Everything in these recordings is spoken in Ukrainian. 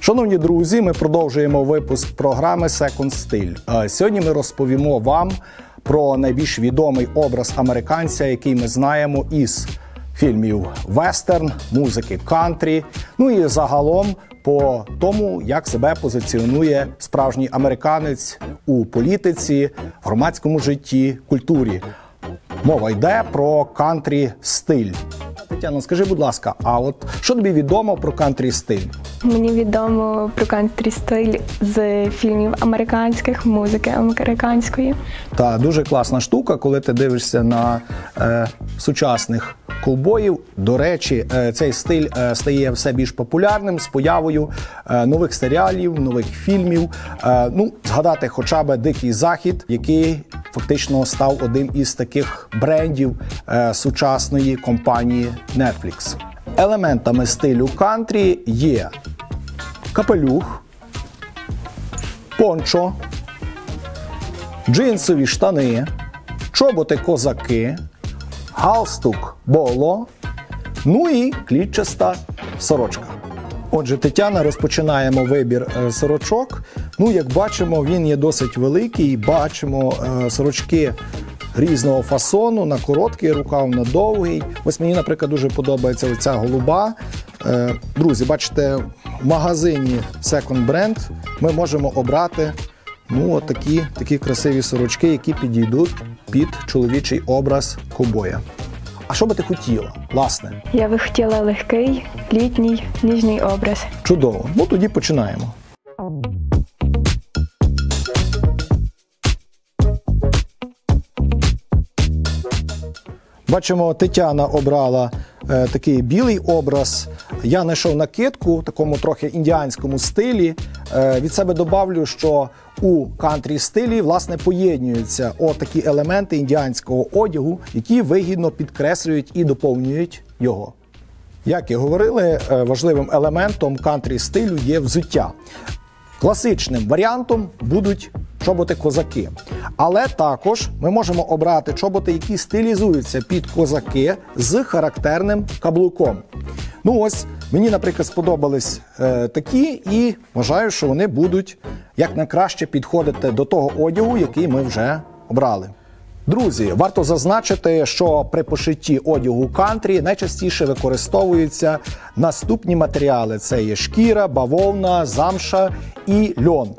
Шановні друзі, ми продовжуємо випуск програми Second Style. Е, сьогодні ми розповімо вам про найбільш відомий образ американця, який ми знаємо із фільмів вестерн, музики кантрі. Ну і загалом по тому, як себе позиціонує справжній американець у політиці, громадському житті, культурі. Мова йде про кантрі стиль. Тетяно, скажи, будь ласка, а от що тобі відомо про кантрі стиль? Мені відомо про кантрі стиль з фільмів американських, музики американської. Та дуже класна штука, коли ти дивишся на е, сучасних ковбоїв. До речі, е, цей стиль е, стає все більш популярним з появою е, нових серіалів, нових фільмів. Е, ну, згадати хоча б Дикий Захід, який фактично став одним із таких брендів е, сучасної компанії Netflix. Елементами стилю кантрі є капелюх, пончо, джинсові штани, чоботи козаки, галстук боло, ну і клітчаста сорочка. Отже, Тетяна розпочинаємо вибір е, сорочок. Ну, як бачимо, він є досить великий. Бачимо е, сорочки різного фасону, на короткий рукав, на довгий. Ось мені, наприклад, дуже подобається оця голуба. Е, Друзі, бачите, в магазині Second Brand ми можемо обрати ну, от такі, такі красиві сорочки, які підійдуть під чоловічий образ ковбоя. А що би ти хотіла, власне? Я би хотіла легкий, літній, ніжний образ. Чудово. Ну тоді починаємо. Бачимо, Тетяна обрала е, такий білий образ. Я знайшов накидку в такому трохи індіанському стилі. Е, від себе добавлю, що у кантрі стилі власне поєднуються отакі елементи індіанського одягу, які вигідно підкреслюють і доповнюють його. Як і говорили, е, важливим елементом кантрі стилю є взуття. Класичним варіантом будуть чоботи козаки. Але також ми можемо обрати чоботи, які стилізуються під козаки з характерним каблуком. Ну ось, мені, наприклад, сподобались е, такі, і вважаю, що вони будуть як найкраще підходити до того одягу, який ми вже обрали. Друзі, варто зазначити, що при пошитті одягу кантрі найчастіше використовуються наступні матеріали: це є шкіра, бавовна, замша і льон.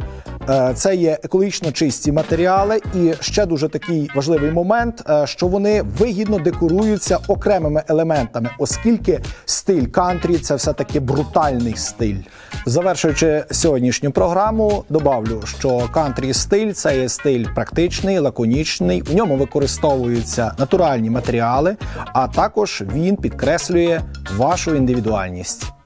Е, Це є екологічно чисті матеріали, і ще дуже такий важливий момент, е, що вони вигідно декоруються окремими елементами, оскільки стиль кантрі це все таки брутальний стиль. Завершуючи сьогоднішню програму, добавлю, що кантрі стиль це є стиль практичний, лаконічний. У ньому використовуються натуральні матеріали, а також він підкреслює вашу індивідуальність.